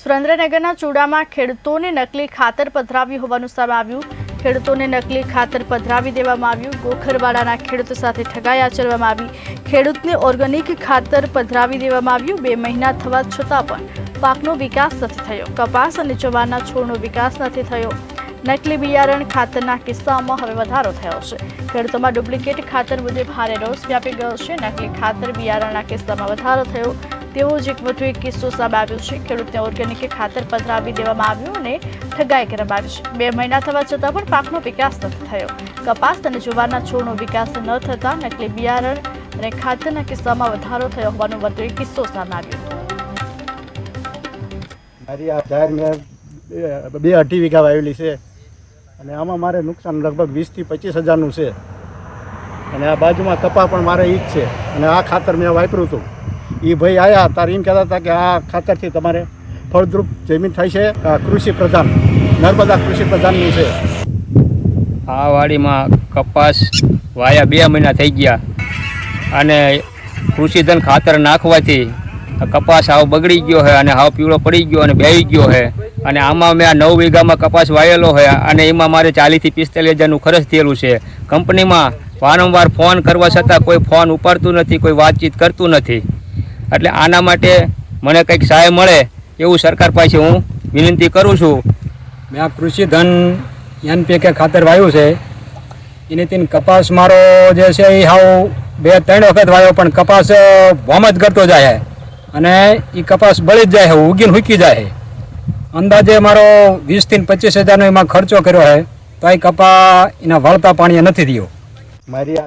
સુરેન્દ્રનગરના ચૂડામાં ખેડૂતોને નકલી ખાતર પધરાવ્યું હોવાનું સામે આવ્યું. ખેડૂતોને નકલી ખાતર પધરાવી દેવામાં આવ્યું. ગોખરવાડાના ખેડૂતો સાથે ઠગાઈ આચરવામાં આવી. ખેડૂતને ઓર્ગેનિક ખાતર પધરાવી દેવામાં આવ્યું. બે મહિના થવા છતાં પણ પાકનો વિકાસ નથી થયો. કપાસ અને જવારના છોડનો વિકાસ નથી થયો. નકલી બિયારણ ખાતરના કિસ્સામાં હવે વધારો થયો છે. ખેડૂતોમાં ડુપ્લિકેટ ખાતર મુદ્દે ભારે રોષ વ્યાપી ગયો છે. નકલી ખાતર બિયારણના કિસ્સામાં વધારો થયો. તેવો જ એક વધુ એક કિસ્સો સામે આવ્યો છે. ખેડૂતને ઓર્ગેનિક ખાતર પધરાવી દેવામાં આવ્યું અને ઠગાઈ કરવામાં આવી છે. બે મહિના થવા છતાં પણ પાકનો વિકાસ નથી થયો. કપાસ અને જુવારના છોડનો વિકાસ ન થતાં નકલી બિયારણ અને ખાતરના કિસ્સામાં વધારો થયો હોવાનો વધુ એક કિસ્સો સામે આવ્યો. મારી આ જાહેર મેં બે- બે અઢી વીઘા વાવેલી છે. અને આમાં મારે નુકસાન લગભગ વીસથી પચીસ હજારનું છે. અને આ બાજુમાં કપા પણ મારે ઈ જ છે. અને આ ખાતર મેં વાપર્યું હતું એ ભાઈ આવ્યા તારે એમ કહેતા હતા કે આ ખાતરથી તમારે ફળદ્રુપ જમીન થાય છે. કૃષિ પ્રધાન, નર્મદા કૃષિ પ્રધાનની છે. આ વાડીમાં કપાસ વાયા બે મહિના થઈ ગયા અને કૃષિધન ખાતર નાખવાથી કપાસ હાવ બગડી ગયો છે અને હાવ પીળો પડી ગયો અને બેહી ગયો છે અને આમાં મેં આ નવ વીઘામાં કપાસ વાયેલો છે અને એમાં મારે ચાલીસથી પિસ્તાલીસ હજારનું ખર્ચ થયેલું છે. કંપનીમાં વારંવાર ફોન કરવા છતાં કોઈ ફોન ઉપાડતું નથી, કોઈ વાતચીત કરતું નથી. એટલે આના માટે મને કંઈક સહાય મળે એવું સરકાર પાસે હું વિનંતી કરું છું. મેં આ કૃષિ ધન એનપીકે ખાતર વાવ્યું છે. એની તીન કપાસ મારો જે છે એ હાવ બે ત્રણ વખત વાવ્યો પણ કપાસ વોમ જ કરતો જાય છે અને એ કપાસ બળી જ જાય છે ઉગીને હુકી જાય છે અંદાજે મારો વીસથી પચીસ હજારનો એમાં ખર્ચો કર્યો છે તો એ કપા એના વળતા પાણીએ નથી થયો મારી